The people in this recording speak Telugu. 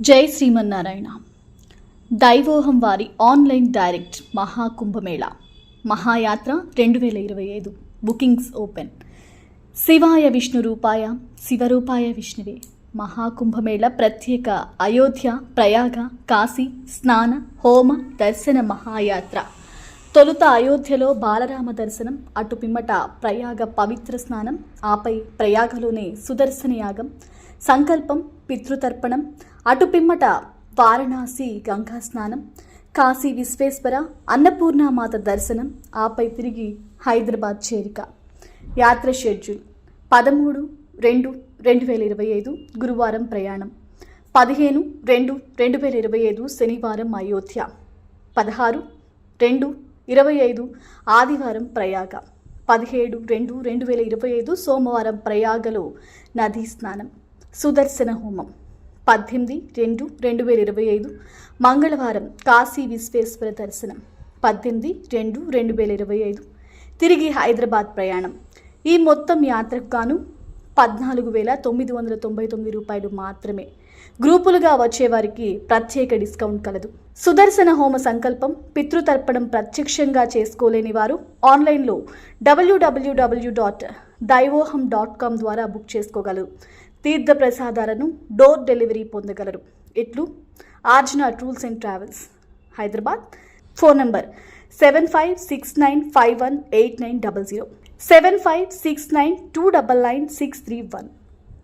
జై శ్రీమన్నారాయణ. దైవోహం వారి ఆన్లైన్ డైరెక్ట్ మహాకుంభమేళ. మహాయాత్ర రెండు వేల ఇరవై ఐదు. Bookings open. శివాయ విష్ణు రూపాయ శివరూపాయ విష్ణువే. మహాకుంభమేళ ప్రత్యేక అయోధ్య ప్రయాగ కాశీ స్నాన హోమ దర్శన మహాయాత్ర. తొలుత అయోధ్యలో బాలరామ దర్శనం అటు పిమ్మట ప్రయాగ పవిత్ర స్నానం ఆపై ప్రయాగలోనే సుదర్శన యాగం సంకల్పం పితృతర్పణం అటు పిమ్మట వారణాసి గంగా స్నానం కాశీ విశ్వేశ్వర అన్నపూర్ణామాత దర్శనం ఆపై తిరిగి హైదరాబాద్ చేరిక. యాత్ర షెడ్యూల్. పదమూడు రెండు రెండు వేల ఇరవై ఐదు గురువారం ప్రయాణం. పదిహేను రెండు రెండు వేల ఇరవై ఐదు శనివారం అయోధ్య. పదహారు రెండు ఇరవై ఐదు ఆదివారం ప్రయాగ. పదిహేడు రెండు రెండు వేల ఇరవై ఐదు సోమవారం ప్రయాగలో నదీ స్నానం. సుదర్శన హోమం. పద్దెనిమిది రెండు రెండు వేల ఇరవై ఐదు మంగళవారం కాశీ విశ్వేశ్వర దర్శనం. పద్దెనిమిది రెండు రెండు వేల ఇరవై ఐదు. తిరిగి హైదరాబాద్ ప్రయాణం. ఈ మొత్తం యాత్రకు గాను పద్నాలుగు వేల తొమ్మిది వందల తొంభై తొమ్మిది రూపాయలు మాత్రమే. గ్రూపులుగా వచ్చేవారికి ప్రత్యేక డిస్కౌంట్ కలదు. సుదర్శన హోమ సంకల్పం పితృతర్పణం ప్రత్యక్షంగా చేసుకోలేని వారు ఆన్లైన్లో WWW dot Daivoham dot com ద్వారా బుక్ చేసుకోగలరు. తీర్థ ప్రసాదాలను డోర్ డెలివరీ పొందగలరు. ఇట్లు Arjana tours and travels Hyderabad. Phone number seven five six nine five one eight nine double zero seven five six nine two double nine six three one.